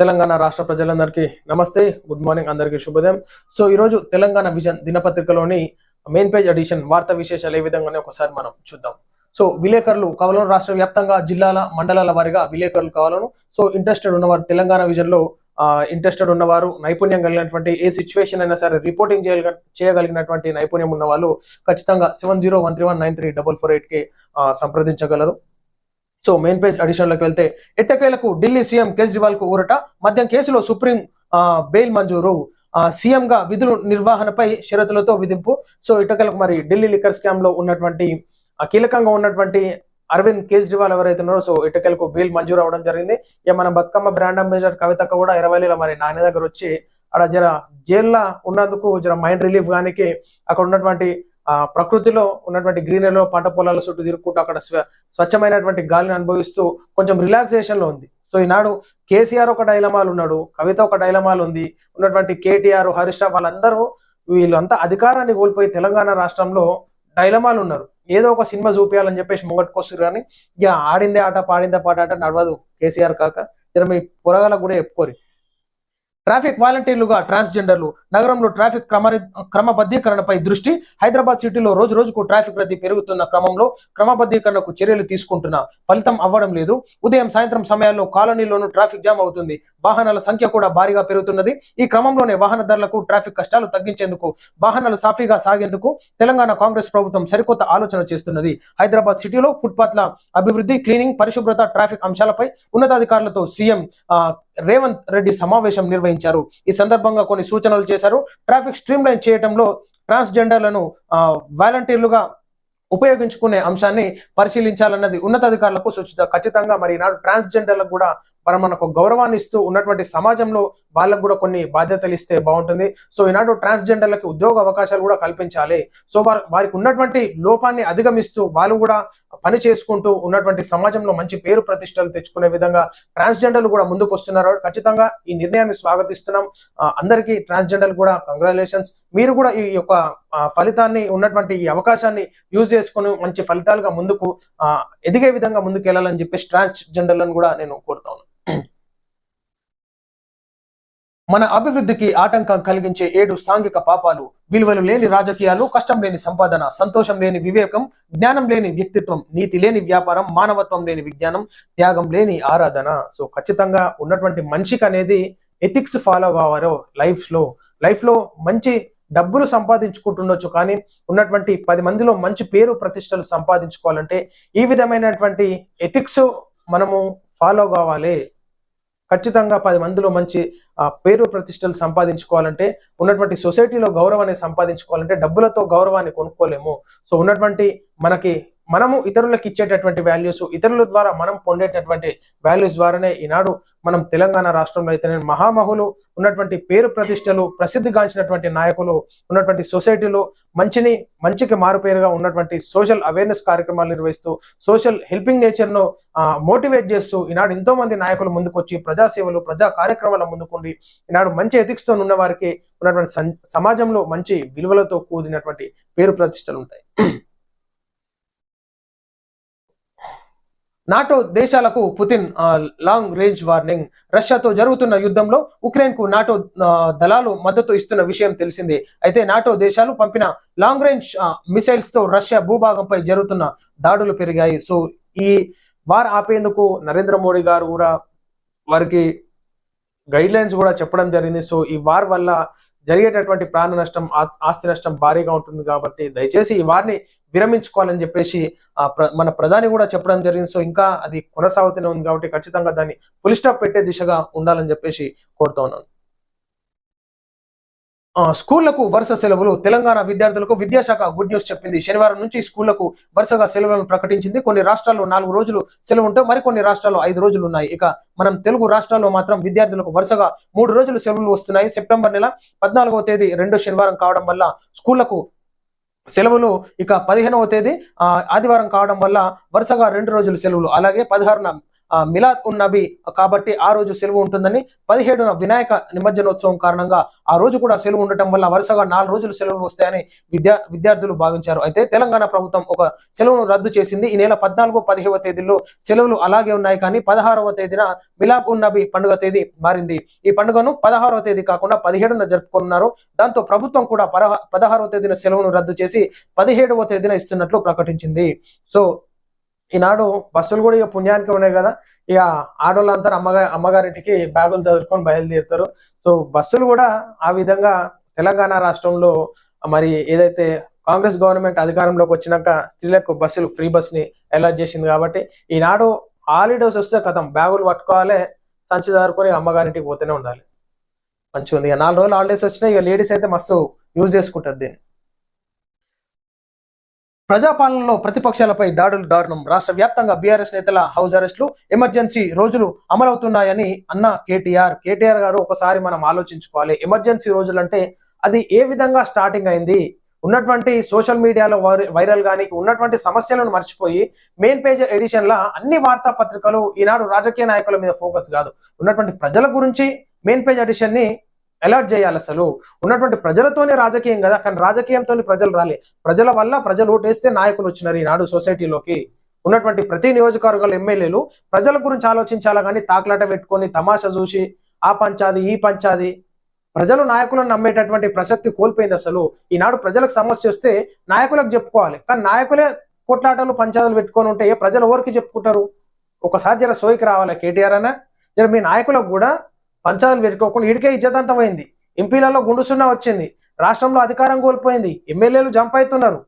తెలంగాణ రాష్ట్ర ప్రజలందరికీ నమస్తే. గుడ్ మార్నింగ్ అందరికీ శుభోదయం. సో ఈరోజు తెలంగాణ విజన్ దినపత్రికలోని మెయిన్ పేజ్ ఎడిషన్ వార్తా విశేషాలు ఏ విధంగానే ఒకసారి మనం చూద్దాం. సో విలేకరులు కవలను రాష్ట్ర వ్యాప్తంగా జిల్లాల మండలాల వారిగా విలేకరులు కావాలను. సో ఇంట్రెస్టెడ్ ఉన్నవారు తెలంగాణ విజన్లో ఇంట్రెస్టెడ్ ఉన్నవారు నైపుణ్యం కలిగినటువంటి ఏ సిచ్యువేషన్ అయినా సరే రిపోర్టింగ్ చేయగల చేయగలిగినటువంటి నైపుణ్యం ఉన్న వాళ్ళు ఖచ్చితంగా seven zero one three one nine three double four ఎయిట్కి సంప్రదించగలరు. సో మెయిన్ పేజ్ అడిషన్లోకి వెళ్తే ఎట్టకేలకు ఢిల్లీ సీఎం కేజ్రీవాల్కు ఊరట మద్యం కేసులో సుప్రీం బెయిల్ మంజూరు. సీఎం గా విధులు నిర్వహణపై షరతులతో విధింపు. సో ఇటకలకు మరి ఢిల్లీ లిక్కర్ స్కామ్లో ఉన్నటువంటి కీలకంగా ఉన్నటువంటి అరవింద్ కేజ్రీవాల్ ఎవరైతే ఉన్నారో సో ఇటకలకు బెయిల్ మంజూరు అవ్వడం జరిగింది. ఇక మన బతుకమ్మ బ్రాండ్ అంబాసిడర్ కవితక్క కూడా ఇరవై మరి నాన్న దగ్గర వచ్చి అక్కడ జర జైల్లో ఉన్నందుకు జర మైండ్ రిలీఫ్ గానికి అక్కడ ఉన్నటువంటి ప్రకృతిలో ఉన్నటువంటి గ్రీనరీలో పంట పొలాల చుట్టూ తిరుగుకుంటూ అక్కడ స్వ- స్వచ్ఛమైనటువంటి గాలిని అనుభవిస్తూ కొంచెం రిలాక్సేషన్లో ఉంది. సో ఈనాడు కేసీఆర్ ఒక డైలమాలు ఉన్నాడు కవిత ఒక డైలమాలు ఉంది. ఉన్నటువంటి కేటీఆర్ హరీష్ రావు వాళ్ళందరూ వీళ్ళంతా అధికారాన్ని కోల్పోయి తెలంగాణ రాష్ట్రంలో డైలమాలు ఉన్నారు. ఏదో ఒక సినిమా చూపించాలని చెప్పేసి ముంగట్టుకొస్తారు కానీ ఇక ఆడిందే ఆట పాడిందే పాట ఆట నడవదు కేసీఆర్ కాక. జర మీ పొరగాలకు కూడా చెప్పుకోరు. ట్రాఫిక్ వాలంటీర్లుగా ట్రాన్స్జెండర్లు నగరంలో ట్రాఫిక్ క్రమ క్రమబద్ధీకరణపై దృష్టి హైదరాబాద్ సిటీలో రోజు రోజుకు ట్రాఫిక్ రద్దీ పెరుగుతున్న క్రమంలో క్రమబద్ధీకరణకు చర్యలు తీసుకుంటున్న ఫలితం అవ్వడం లేదు. ఉదయం సాయంత్రం సమయాల్లో కాలనీలోనూ ట్రాఫిక్ జామ్ అవుతుంది. వాహనాల సంఖ్య కూడా భారీగా పెరుగుతున్నది. ఈ క్రమంలోనే వాహనదారులకు ట్రాఫిక్ కష్టాలు తగ్గించేందుకు వాహనాలు సాఫీగా సాగేందుకు తెలంగాణ కాంగ్రెస్ ప్రభుత్వం సరికొత్త ఆలోచన చేస్తున్నది. హైదరాబాద్ సిటీలో ఫుట్పాత్ల అభివృద్ధి క్లీనింగ్ పరిశుభ్రత ట్రాఫిక్ అంశాలపై ఉన్నతాధికారులతో సీఎం రేవంత్ రెడ్డి సమావేశం నిర్వహించారు. ఈ సందర్భంగా కొన్ని సూచనలు చేశారు. ట్రాఫిక్ స్ట్రీమ్ లైన్ చేయడంలో ట్రాన్స్జెండర్లను ఆ, వాలంటీర్లుగా ఉపయోగించుకునే అంశాన్ని పరిశీలించాలన్నది ఉన్నతాధికారులకు సూచించారు ఖచ్చితంగా మరి ఈనాడు ట్రాన్స్జెండర్లకు కూడా మనం మనకు గౌరవాన్ని ఇస్తూ ఉన్నటువంటి సమాజంలో వాళ్ళకు కూడా కొన్ని బాధ్యతలు ఇస్తే బాగుంటుంది. సో ఈనాడు ట్రాన్స్జెండర్లకు ఉద్యోగ అవకాశాలు కూడా కల్పించాలి. సో వారు వారికి ఉన్నటువంటి లోపాన్ని అధిగమిస్తూ వాళ్ళు కూడా పని చేసుకుంటూ ఉన్నటువంటి సమాజంలో మంచి పేరు ప్రతిష్టలు తెచ్చుకునే విధంగా ట్రాన్స్జెండర్లు కూడా ముందుకు వస్తున్నారు ఖచ్చితంగా ఈ నిర్ణయాన్ని స్వాగతిస్తున్నాం. అందరికీ ట్రాన్స్జెండర్లు కూడా కంగ్రాచులేషన్స్. మీరు కూడా ఈ యొక్క ఫలితాన్ని ఉన్నటువంటి ఈ అవకాశాన్ని యూజ్ చేసుకుని మంచి ఫలితాలుగా ముందుకు ఎదిగే విధంగా ముందుకు వెళ్ళాలని చెప్పేసి ట్రాన్స్జెండర్లను కూడా నేను కోరుతాను మన అభివృద్ధికి ఆటంకం కలిగించే ఏడు సాంఘిక పాపాలు విలువలు లేని రాజకీయాలు కష్టం లేని సంపాదన సంతోషం లేని వివేకం జ్ఞానం లేని వ్యక్తిత్వం నీతి లేని వ్యాపారం మానవత్వం లేని విజ్ఞానం త్యాగం లేని ఆరాధన. సో ఖచ్చితంగా ఉన్నటువంటి మనిషికి అనేది ఎథిక్స్ ఫాలో కావాలో లైఫ్లో లైఫ్లో మంచి డబ్బులు సంపాదించుకుంటుండొచ్చు కానీ ఉన్నటువంటి పది మందిలో మంచి పేరు ప్రతిష్టలు సంపాదించుకోవాలంటే ఈ విధమైనటువంటి ఎథిక్స్ మనము ఫాలో కావాలి. ఖచ్చితంగా పది మందిలో మంచి ఆ, పేరు ప్రతిష్టలు సంపాదించుకోవాలంటే ఉన్నటువంటి సొసైటీలో గౌరవాన్ని సంపాదించుకోవాలంటే డబ్బులతో గౌరవాన్ని కొనుక్కోలేము. సో ఉన్నటువంటి మనకి మనము ఇతరులకు ఇచ్చేటటువంటి వాల్యూస్ ఇతరుల ద్వారా మనం పొందేటటువంటి వాల్యూస్ ద్వారానే ఈనాడు మనం తెలంగాణ రాష్ట్రంలో అయితే మహామహులు. ఉన్నటువంటి పేరు ప్రతిష్టలు ప్రసిద్ధిగాంచినటువంటి నాయకులు ఉన్నటువంటి సొసైటీలో మంచిని మంచికి మారుపేరుగా ఉన్నటువంటి సోషల్ అవేర్నెస్ కార్యక్రమాలు నిర్వహిస్తూ సోషల్ హెల్పింగ్ నేచర్ను మోటివేట్ చేస్తూ ఈనాడు ఎంతో మంది నాయకులు ముందుకొచ్చి ప్రజాసేవలు ప్రజా కార్యక్రమాల ముందుకుండి ఈనాడు మంచి ఎథిక్స్తో ఉన్న వారికి ఉన్నటువంటి సమాజంలో మంచి విలువలతో కూడినటువంటి పేరు ప్రతిష్టలు ఉంటాయి నాటో దేశాలకు పుతిన్ లాంగ్ రేంజ్ వార్నింగ్. రష్యాతో జరుగుతున్న యుద్ధంలో ఉక్రెయిన్కు నాటో దళాలు మద్దతు ఇస్తున్న విషయం తెలిసిందే. అయితే నాటో దేశాలు పంపిన లాంగ్ రేంజ్ మిసైల్స్తో రష్యా భూభాగంపై జరుగుతున్న దాడులు పెరిగాయి. సో ఈ వార్ ఆపేందుకు నరేంద్ర మోడీ గారు కూడా వారికి గైడ్ లైన్స్ కూడా చెప్పడం జరిగింది. సో ఈ వార్ వల్ల జరిగేటటువంటి ప్రాణ నష్టం ఆ- ఆస్తి నష్టం భారీగా ఉంటుంది కాబట్టి దయచేసి ఈ వారిని విరమించుకోవాలని చెప్పేసి ఆ ప్ర- మన ప్రధాని కూడా చెప్పడం జరిగింది. సో ఇంకా అది కొనసాగుతూనే ఉంది కాబట్టి ఖచ్చితంగా దాన్ని ఫుల్ స్టాప్ పెట్టే దిశగా ఉండాలని చెప్పేసి కోరుతా ఉన్నాను. స్కూళ్ళకు వరుస సెలవులు. తెలంగాణ విద్యార్థులకు విద్యాశాఖ గుడ్ న్యూస్ చెప్పింది. శనివారం నుంచి స్కూళ్ళకు వరుసగా సెలవులను ప్రకటించింది. కొన్ని రాష్ట్రాల్లో నాలుగు రోజులు సెలవు ఉంటే మరికొన్ని రాష్ట్రాల్లో ఐదు రోజులు ఉన్నాయి. ఇక మనం తెలుగు రాష్ట్రాల్లో మాత్రం విద్యార్థులకు వరుసగా మూడు రోజులు సెలవులు వస్తున్నాయి. సెప్టెంబర్ నెల పద్నాలుగవ తేదీ రెండో శనివారం కావడం వల్ల స్కూళ్ళకు సెలవులు ఇక పదిహేనవ తేదీ ఆ, ఆదివారం కావడం వల్ల వరుసగా రెండు రోజులు సెలవులు. అలాగే పదహారున మిలాద్ ఉన్ నబీ. కాబట్టి ఆ రోజు సెలవు ఉంటుందని పదిహేడున వినాయక నిమజ్జనోత్సవం కారణంగా ఆ రోజు కూడా సెలవు ఉండటం వల్ల వరుసగా నాలుగు రోజులు సెలవులు వస్తాయని విద్యా విద్యార్థులు భావించారు. అయితే తెలంగాణ ప్రభుత్వం ఒక సెలవును రద్దు చేసింది. ఈ నెల పద్నాలుగు పదిహేవ తేదీల్లో సెలవులు అలాగే ఉన్నాయి కానీ పదహారవ తేదీన మిలాద్ ఉన్ నబీ పండుగ తేదీ మారింది. ఈ పండుగను పదహారవ తేదీ కాకుండా పదిహేడున జరుపుకున్నారు దాంతో ప్రభుత్వం కూడా పదహ పదహారవ తేదీన సెలవును రద్దు చేసి పదిహేడవ తేదీన ఇస్తున్నట్లు ప్రకటించింది. సో ఈనాడు బస్సులు కూడా ఇక పుణ్యానికి ఉన్నాయి కదా. ఇక ఆడవాళ్ళంతా అమ్మగా అమ్మగారింటికి బ్యాగులు చదువుకొని బయలుదేరుతారు. సో బస్సులు కూడా ఆ విధంగా తెలంగాణ రాష్ట్రంలో మరి ఏదైతే కాంగ్రెస్ గవర్నమెంట్ అధికారంలోకి వచ్చినాక స్త్రీలకు బస్సులు ఫ్రీ బస్ని అలాట్ చేసింది కాబట్టి ఈనాడు హాలిడేస్ వస్తే కథం. బ్యాగులు పట్టుకోవాలి సంచి దారుకొని అమ్మగారింటికి పోతూనే ఉండాలి. మంచిగా ఉంది ఇక నాలుగు రోజులు హాలిడేస్ వచ్చినా ఇక లేడీస్ అయితే మస్తు యూజ్ చేసుకుంటారు దీన్ని. ప్రజాపాలనలో ప్రతిపక్షాలపై దాడులు దారుణం. రాష్ట్ర వ్యాప్తంగా బీఆర్ఎస్ నేతల హౌస్ అరెస్టులు ఎమర్జెన్సీ రోజులు అమలవుతున్నాయని అన్న కేటీఆర్. కేటీఆర్ గారు ఒకసారి మనం ఆలోచించుకోవాలి. ఎమర్జెన్సీ రోజులు అంటే అది ఏ విధంగా స్టార్టింగ్ అయింది? ఉన్నటువంటి సోషల్ మీడియాలో వైరల్ గానీ ఉన్నటువంటి సమస్యలను మర్చిపోయి మెయిన్ పేజ్ ఎడిషన్ లా అన్ని వార్తా పత్రికలు ఈనాడు రాజకీయ నాయకుల మీద ఫోకస్ కాదు. ఉన్నటువంటి ప్రజల గురించి మెయిన్ పేజ్ ఎడిషన్ని అలర్ట్ చేయాలి అసలు. ఉన్నటువంటి ప్రజలతోనే రాజకీయం కదా కానీ రాజకీయంతో ప్రజలు రాలే. ప్రజల వల్ల ప్రజలు ఓటేస్తే నాయకులు వచ్చినారు ఈనాడు సొసైటీలోకి. ఉన్నటువంటి ప్రతి నియోజకవర్గాల ఎమ్మెల్యేలు ప్రజల గురించి ఆలోచించాలా కానీ తాకులాట పెట్టుకొని తమాషా చూసి ఆ పంచాది ఈ పంచాది. ప్రజలు నాయకులను నమ్మేటటువంటి ప్రసక్తి కోల్పోయింది అసలు. ఈనాడు ప్రజలకు సమస్య వస్తే నాయకులకు చెప్పుకోవాలి. కానీ నాయకులే కొట్లాటలు పంచాదులు పెట్టుకొని ఉంటే ప్రజలు ఎవరికి చెప్పుకుంటారు? ఒకసారి జర సోయికి రావాలి కేటీఆర్ అన్న? జర మీ నాయకులకు కూడా పంచాదులు పెట్టుకోకుండా ఇడికే ఇజ్జతంతమైంది. ఎంపీలలో గుండుసున్నా వచ్చింది. రాష్ట్రంలో అధికారం కోల్పోయింది. ఎమ్మెల్యేలు జంప్ అవుతున్నారు.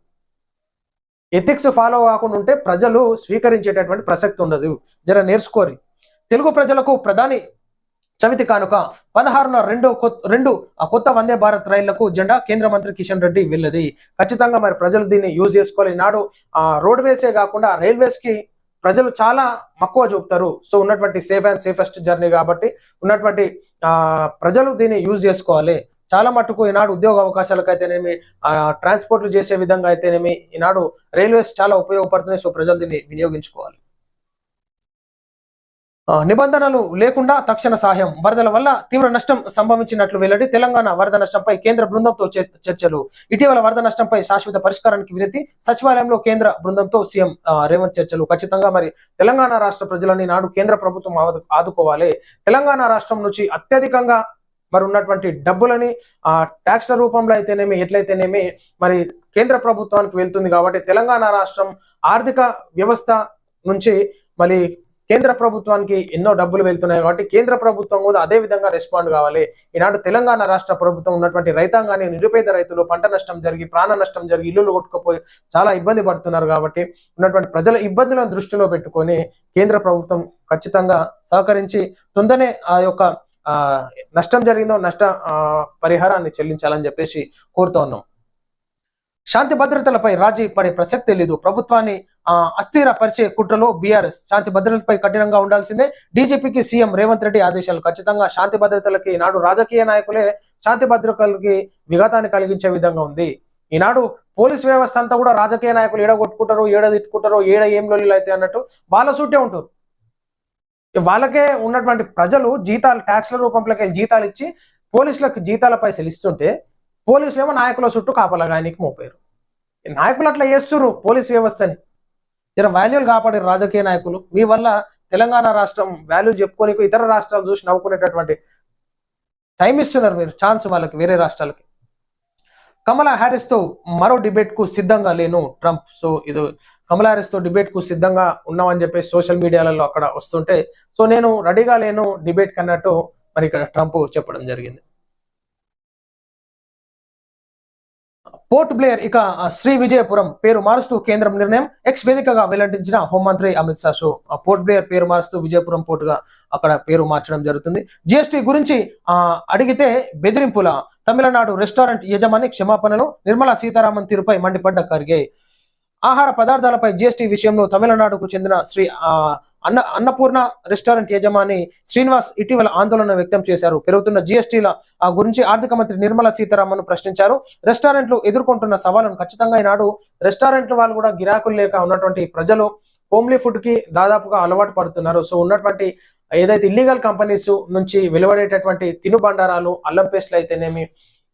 ఎథిక్స్ ఫాలో కాకుండా ఉంటే ప్రజలు స్వీకరించేటటువంటి ప్రసక్తి ఉండదు. జర నేర్చుకోరి తెలుగు ప్రజలకు ప్రధాని చవితి కానుక పదహారున రెండు కొత్త రెండు ఆ కొత్త వందే భారత్ రైళ్ళకు జెండా కేంద్ర మంత్రి కిషన్ రెడ్డి వెళ్ళది. ఖచ్చితంగా మరి ప్రజలు దీన్ని యూజ్ చేసుకోవాలి నాడు ఆ రోడ్వేసే కాకుండా రైల్వేస్కి ప్రజలు చాలా మక్కువ చూపుతారు. సో ఉన్నటువంటి సేఫ్ అండ్ సేఫెస్ట్ జర్నీ కాబట్టి ఉన్నటువంటి ప్రజలు దీన్ని యూజ్ చేసుకోవాలి. చాలా మటుకు ఈనాడు ఉద్యోగ అవకాశాలకు అయితేనేమి ట్రాన్స్పోర్ట్లు చేసే విధంగా అయితేనేమి ఈనాడు రైల్వేస్ చాలా ఉపయోగపడుతున్నాయి. సో ప్రజలు దీన్ని వినియోగించుకోవాలి. నిబంధనలు లేకుండా తక్షణ సహాయం వరదల వల్ల తీవ్ర నష్టం సంభవించినట్లు వెల్లడి తెలంగాణ వరద నష్టంపై కేంద్ర బృందంతో చర్చలు. ఇటీవల వరద నష్టంపై శాశ్వత పరిష్కారానికి వినతి సచివాలయంలో కేంద్ర బృందంతో సీఎం రేవంత్ చర్చలు. ఖచ్చితంగా మరి తెలంగాణ రాష్ట్ర ప్రజలని నాడు కేంద్ర ప్రభుత్వం ఆదు- ఆదుకోవాలి. తెలంగాణ రాష్ట్రం నుంచి అత్యధికంగా మరి ఉన్నటువంటి డబ్బులని ఆ ట్యాక్స్ల రూపంలో అయితేనేమి ఎట్లయితేనేమి మరి కేంద్ర ప్రభుత్వానికి వెళ్తుంది కాబట్టి తెలంగాణ రాష్ట్రం ఆర్థిక వ్యవస్థ నుంచి మరి కేంద్ర ప్రభుత్వానికి ఎన్నో డబ్బులు వెళ్తున్నాయి కాబట్టి కేంద్ర ప్రభుత్వం కూడా అదే విధంగా రెస్పాండ్ కావాలి. ఈనాడు తెలంగాణ రాష్ట్ర ప్రభుత్వం ఉన్నటువంటి రైతాంగాన్ని నిరుపేద రైతులు పంట నష్టం జరిగి ప్రాణ నష్టం జరిగి ఇల్లులు కొట్టుకుపోయి చాలా ఇబ్బంది పడుతున్నారు కాబట్టి ఉన్నటువంటి ప్రజల ఇబ్బందులను దృష్టిలో పెట్టుకొని కేంద్ర ప్రభుత్వం ఖచ్చితంగా సహకరించి తొందరనే ఆ యొక్క నష్టం జరిగిందో నష్ట పరిహారాన్ని చెల్లించాలని చెప్పేసి కోరుతా ఉన్నాం. శాంతి భద్రతలపై రాజీ పడే ప్రసక్తే లేదు. ప్రభుత్వాన్ని ఆ, అస్థిరపరిచే కుట్రలో బీఆర్ఎస్ శాంతి భద్రతలపై కఠినంగా ఉండాల్సిందే. డీజీపీకి సీఎం రేవంత్ రెడ్డి ఆదేశాలు. ఖచ్చితంగా శాంతి భద్రతలకి ఈనాడు రాజకీయ నాయకులే శాంతి భద్రతలకి విఘాతాన్ని కలిగించే విధంగా ఉంది. ఈనాడు పోలీస్ వ్యవస్థ అంతా కూడా రాజకీయ నాయకులు ఏడ కొట్టుకుంటారు ఏడ తిట్టుకుంటారో ఏడ ఏం లొల్లిలు అయితే అన్నట్టు వాళ్ళ సూటే ఉంటారు వాళ్ళకే ఉన్నటువంటి ప్రజలు జీతాలు ట్యాక్స్ల రూపంలోకి జీతాలు ఇచ్చి పోలీసులకు జీతాల పైసలు ఇస్తుంటే పోలీసులు ఏమో నాయకుల చుట్టూ కాపలగానికి మోపారు. నాయకులు అట్లా చేస్తున్నారు పోలీస్ వ్యవస్థని. జర వాల్యూలు కాపాడారు రాజకీయ నాయకులు. మీ వల్ల తెలంగాణ రాష్ట్రం వాల్యూ చెప్పుకొని ఇతర రాష్ట్రాలు చూసి నవ్వుకునేటటువంటి టైం ఇస్తున్నారు మీరు ఛాన్స్ వాళ్ళకి వేరే రాష్ట్రాలకి. కమలా హ్యారిస్తో మరో డిబేట్కు సిద్ధంగా లేను ట్రంప్. సో ఇది కమలా హ్యారిస్తో డిబేట్కు డిబేట్కు సిద్ధంగా ఉన్నామని చెప్పి సోషల్ మీడియాలలో అక్కడ వస్తుంటే సో నేను రెడీగా లేను డిబేట్ కన్నట్టు మరి ఇక్కడ ట్రంప్ చెప్పడం జరిగింది. పోర్ట్ బ్లేయర్ ఇక శ్రీ విజయపురం పేరు మారుస్తూ కేంద్రం నిర్ణయం. ఎక్స్ వేదికగా వెల్లడించిన హోంమంత్రి అమిత్ షా. సో పోర్ట్ బ్లేయర్ పేరు మారుస్తూ విజయపురం పోర్టుగా అక్కడ పేరు మార్చడం జరుగుతుంది. జిఎస్టీ గురించి ఆ అడిగితే బెదిరింపుల. తమిళనాడు రెస్టారెంట్ యజమాని క్షమాపణలు నిర్మలా సీతారామన్ తీరుపై మండిపడ్డ ఖర్గే. ఆహార పదార్థాలపై జిఎస్టీ విషయంలో తమిళనాడుకు చెందిన శ్రీ అన్న అన్నపూర్ణ రెస్టారెంట్ యజమాని శ్రీనివాస్ ఇటీవల ఆందోళన వ్యక్తం చేశారు. పెరుగుతున్న జిఎస్టీల గురించి ఆర్థిక మంత్రి నిర్మలా సీతారామన్ ప్రశ్నించారు. రెస్టారెంట్లు ఎదుర్కొంటున్న సవాళ్ళను ఖచ్చితంగా ఈనాడు రెస్టారెంట్ వాళ్ళు కూడా గిరాకులు లేక ఉన్నటువంటి ప్రజలు హోమ్లీ ఫుడ్కి దాదాపుగా అలవాటు పడుతున్నారు. సో ఉన్నటువంటి ఏదైతే ఇల్లీగల్ కంపెనీస్ నుంచి వెలువడేటటువంటి తినుబండారాలు అల్లం పేస్ట్లు అయితేనేమి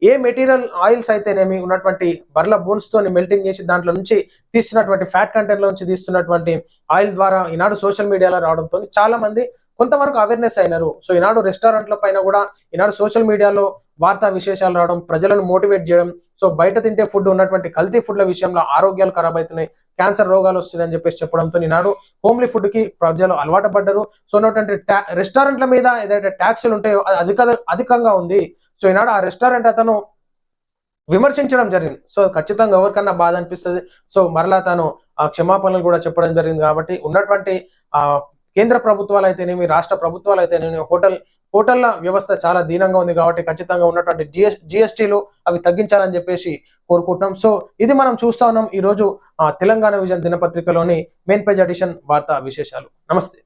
ఏ మెటీరియల్ ఆయిల్స్ అయితేనేమి ఉన్నటువంటి బర్ల బోన్స్ తోని మెల్టింగ్ చేసి దాంట్లో నుంచి తీస్తున్నటువంటి ఫ్యాట్ కంటెంట్ నుంచి తీస్తున్నటువంటి ఆయిల్ ద్వారా ఈనాడు సోషల్ మీడియాలో రావడంతో చాలా మంది కొంతవరకు అవేర్నెస్ అయినారు. సో ఈనాడు రెస్టారెంట్ల పైన కూడా ఈనాడు సోషల్ మీడియాలో వార్తా విశేషాలు రావడం ప్రజలను మోటివేట్ చేయడం సో బయట తింటే ఫుడ్ ఉన్నటువంటి కల్తీ ఫుడ్ల విషయంలో ఆరోగ్యాలు ఖరాబ్ అవుతున్నాయి క్యాన్సర్ రోగాలు వస్తున్నాయని చెప్పేసి చెప్పడంతో ఈనాడు హోమ్లీ ఫుడ్కి ప్రజలు అలవాటు పడ్డారు. సో ఉన్నటువంటి రెస్టారెంట్ల మీద ఏదైతే ట్యాక్సులు ఉంటాయో అది అధిక అధికంగా ఉంది. సో ఈనాడు ఆ రెస్టారెంట్ అతను విమర్శించడం జరిగింది. సో ఖచ్చితంగా ఎవరికన్నా బాధ అనిపిస్తుంది. సో మరలా తను ఆ క్షమాపణలు కూడా చెప్పడం జరిగింది కాబట్టి ఉన్నటువంటి ఆ కేంద్ర ప్రభుత్వాలు అయితేనేమి రాష్ట్ర ప్రభుత్వాలు అయితేనేమి హోటల్ హోటళ్ళ వ్యవస్థ చాలా దీనంగా ఉంది కాబట్టి ఖచ్చితంగా ఉన్నటువంటి జిఎస్ జిఎస్టీలు అవి తగ్గించాలని చెప్పేసి కోరుకుంటున్నాం. సో ఇది మనం చూస్తా ఉన్నాం. ఈ రోజు ఆ, తెలంగాణ విజన్ దినపత్రికలోని మెయిన్ పేజ్ ఎడిషన్ వార్తా విశేషాలు. నమస్తే.